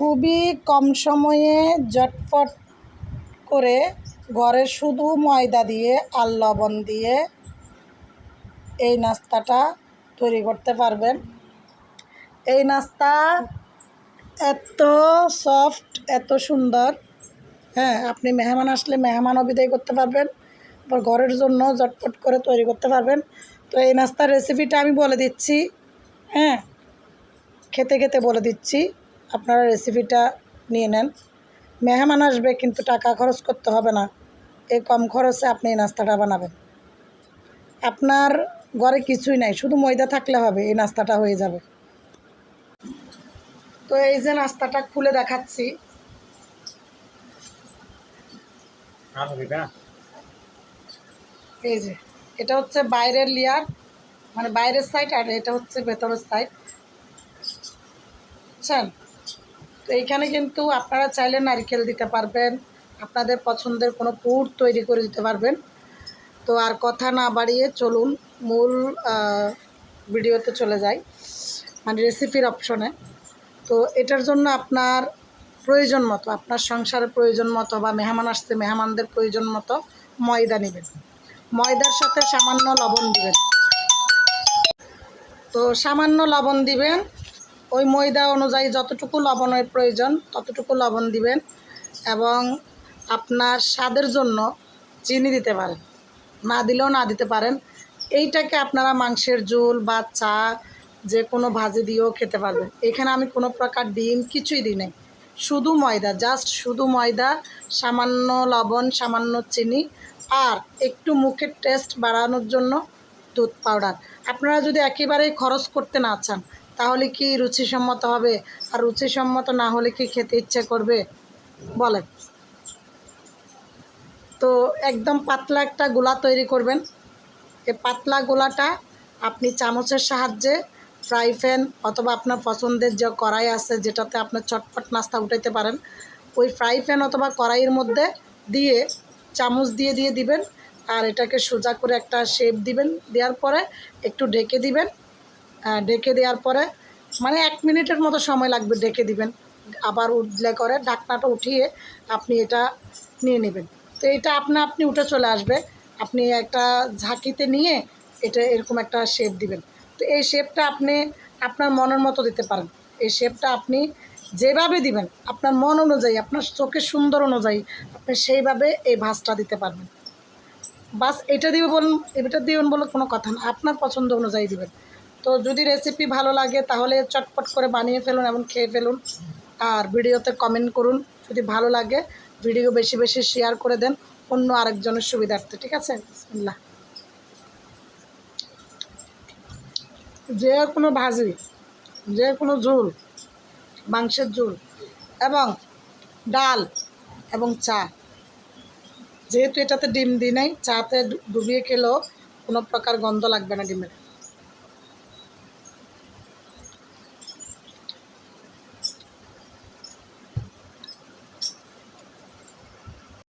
খুবই কম সময়ে ঝটপট করে ঘরে শুধু ময়দা দিয়ে আর লবণ দিয়ে এই নাস্তাটা তৈরি করতে পারবেন। এই নাস্তা এত সফট, এত সুন্দর। হ্যাঁ আপনি মেহমান আসলে মেহমানও বিদায় করতে পারবেন, আবার ঘরের জন্য ঝটপট করে তৈরি করতে পারবেন। তো এই নাস্তার রেসিপিটা আমি বলে দিচ্ছি হ্যাঁ খেতে খেতে বলে দিচ্ছি। আপনারা রেসিপিটা নিয়ে নেন। মেহমান আসবে কিন্তু টাকা খরচ করতে হবে না। এই কম খরচে আপনি এই নাস্তাটা বানাবেন। আপনার ঘরে কিছুই নাই শুধু ময়দা থাকলে হবে এই নাস্তাটা হয়ে যাবে। তো এই যে নাস্তাটা খুলে দেখাচ্ছি। এই যে এটা হচ্ছে বাইরের লেয়ার মানে বাইরের সাইড আর এটা হচ্ছে ভেতরের সাইড বুঝছেন? তো এইখানে কিন্তু আপনারা চাইলে নারকেল দিতে পারবেন, আপনাদের পছন্দের কোনো পুর তৈরি করে দিতে পারবেন। তো আর কথা না বাড়িয়ে চলুন, মূল ভিডিওতে চলে যাই মানে রেসিপির অপশনে তো এটার জন্য আপনার প্রয়োজন মতো, আপনার সংসারের প্রয়োজন মতো বা মেহমান আসতে মেহমানদের প্রয়োজন মতো ময়দা নেবেন। ময়দার সাথে সামান্য লবণ দিবেন। তো সামান্য লবণ দিবেন ওই ময়দা অনুযায়ী যতটুকু লবণের প্রয়োজন ততটুকু লবণ দিবেন এবং আপনার স্বাদের জন্য চিনি দিতে পারেন। না দিলেও না দিতে পারেন। এইটাকে আপনারা মাংসের ঝোল বা চা যে কোনো ভাজি দিয়েও খেতে পারবেন। এখানে আমি কোনো প্রকার ডিম কিছুই দিই নাই। শুধু ময়দা, জাস্ট শুধু ময়দা, সামান্য লবণ, সামান্য চিনি আর একটু মুখের টেস্ট বাড়ানোর জন্য দুধ পাউডার। আপনারা যদি একেবারেই খরচ করতে না চান তাহলে কি রুচিসম্মত হবে? আর রুচিসম্মত না হলে কি খেতে ইচ্ছে করবে? বলেন। তো একদম পাতলা একটা গোলা তৈরি করবেন। এই পাতলা গোলাটা আপনি চামচের সাহায্যে ফ্রাই প্যান অথবা আপনার পছন্দের যে কড়াই আছে, যেটাতে আপনার চটপট নাস্তা উঠাইতে পারেন, ওই ফ্রাই প্যান অথবা কড়াইয়ের মধ্যে দিয়ে চামচ দিয়ে দিয়ে দিবেন। আর এটাকে সোজা করে একটা শেপ দিবেন। দেওয়ার পরে একটু ঢেকে দিবেন। ঢেকে দেওয়ার পরে মানে এক মিনিটের মতো সময় লাগবে ডেকে দিবেন। আবার উঠলে করে ঢাকনাটা উঠিয়ে আপনি এটা নিয়ে নেবেন। তো এটা আপনা আপনি উঠে চলে আসবে। আপনি একটা ঝাঁকিতে নিয়ে এটা এরকম একটা শেপ দিবেন। তো এই শেপটা আপনি আপনার মনের মতো দিতে পারেন। এই শেপটা আপনি যেভাবে দিবেন, আপনার মন অনুযায়ী, আপনার চোখের সুন্দর অনুযায়ী আপনি সেইভাবে এই ভাঁজটা দিতে পারবেন। বাস এটা দিবে বলুন, এটা দিবেন বলে কোনো কথা না। আপনার পছন্দ অনুযায়ী দিবেন। তো যদি রেসিপি ভালো লাগে, তাহলে চটপট করে বানিয়ে ফেলুন এবং খেয়ে ফেলুন। আর ভিডিওতে কমেন্ট করুন, যদি ভালো লাগে ভিডিও বেশি বেশি শেয়ার করে দেন অন্য আরেকজনের সুবিধার্থে, ঠিক আছে? বিসমিল্লাহ। যে কোনো ভাজি যে কোনো ঝোল, মাংসের ঝোল এবং ডাল এবং চা, যেহেতু এটাতে ডিম দিই নাই, চাতে ডুবিয়ে খেলেও কোনো প্রকার গন্ধ লাগবে না ডিমের।